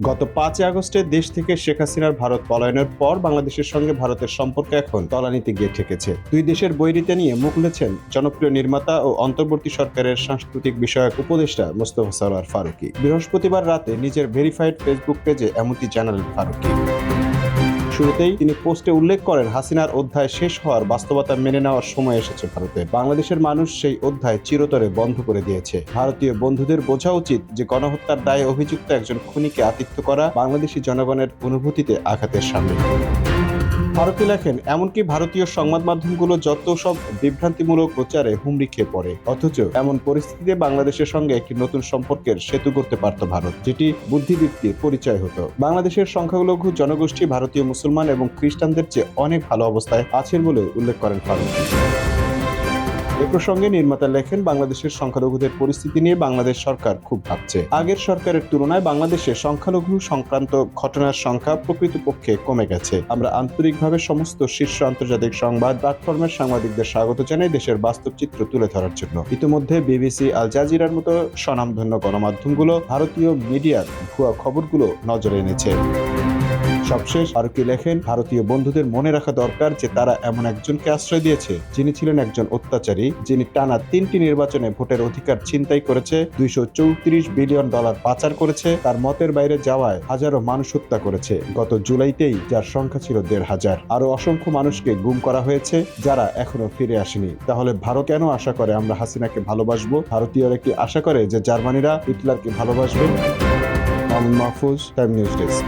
গত পাঁচ আগস্টে দেশ থেকে শেখ হাসিনার ভারত পলায়নের পর বাংলাদেশের সঙ্গে ভারতের সম্পর্ক এখন তলানিতে গিয়ে ঠেকেছে। দুই দেশের বৈরিতা নিয়ে মুখ খুলেছেন জনপ্রিয় নির্মাতা ও অন্তর্বর্তী সরকারের সাংস্কৃতিক বিষয়ক উপদেষ্টা মোস্তফা সরোয়ার ফারুকি। বৃহস্পতিবার রাতে নিজের ভেরিফাইড ফেসবুক পেজে এমনটি জানালেন ফারুকি। শুরুতেই তিনি পোস্টে উল্লেখ করেন, হাসিনার অধ্যায় শেষ হওয়ার বাস্তবতা মেনে নেওয়ার সময় এসেছে ভারতে। বাংলাদেশের মানুষ সেই অধ্যায় চিরতরে বন্ধ করে দিয়েছে। ভারতীয় বন্ধুদের বোঝা উচিত যে গণহত্যার দায়ে অভিযুক্ত একজন খুনিকে আতিথ্য করা বাংলাদেশি জনগণের অনুভূতিতে আঘাতের সামনে ভারতে লেখেন, এমনকি ভারতীয় সংবাদ মাধ্যমগুলো যত সব বিভ্রান্তিমূলক প্রচারে হুমড়ি খেয়ে পড়ে, অথচ এমন পরিস্থিতিতে বাংলাদেশের সঙ্গে একটি নতুন সম্পর্কের সেতু করতে পারত ভারত, যেটি বুদ্ধিবৃত্তির পরিচয় হতো। বাংলাদেশের সংখ্যালঘু জনগোষ্ঠী ভারতীয় মুসলমান এবং খ্রিস্টানদের চেয়ে অনেক ভালো অবস্থায় আছেন বলে উল্লেখ করেন ফারুক এ প্রসঙ্গে নির্মাতা লেখেন, বাংলাদেশের সংখ্যালঘুদের পরিস্থিতি নিয়ে বাংলাদেশ সরকার খুব ভাবছে। আগের সরকারের তুলনায় বাংলাদেশে সংখ্যালঘু সংক্রান্ত ঘটনার সংখ্যা প্রকৃতপক্ষে কমে গেছে। আমরা আন্তরিকভাবে সমস্ত শীর্ষ আন্তর্জাতিক সংবাদ প্ল্যাটফর্মের সাংবাদিকদের স্বাগত জানাই দেশের বাস্তব চিত্র তুলে ধরার জন্য। ইতিমধ্যে বিবিসি, আল জাজিরার মতো স্বনামধন্য গণমাধ্যমগুলো ভারতীয় মিডিয়ার ভুয়া খবরগুলো নজরে এনেছে। সবশেষ ফারুকি লেখেন, ভারতীয় বন্ধুদের মনে রাখা দরকার যে তারা এমন একজনকে আশ্রয় দিয়েছে। যিনি ছিলেন একজন অত্যাচারী, যিনি টানা তিনটি নির্বাচনে ভোটের অধিকার ছিনতাই করেছে, দুইশো চৌত্রিশ বিলিয়ন ডলার পাচার করেছে, তার মতের বাইরে যাওয়ায় হাজারো মানুষ হত্যা করেছে। গত জুলাইতেই যার সংখ্যা ছিল দেড় হাজার। আরও অসংখ্য মানুষকে গুম করা হয়েছে, যারা এখনও ফিরে আসেনি। তাহলে ভারত কেন আশা করে আমরা হাসিনাকে ভালোবাসবো? ভারতীয়রা কি আশা করে যে জার্মানিরা হিটলারকে ভালোবাসবে? Mahfuz, time news desk.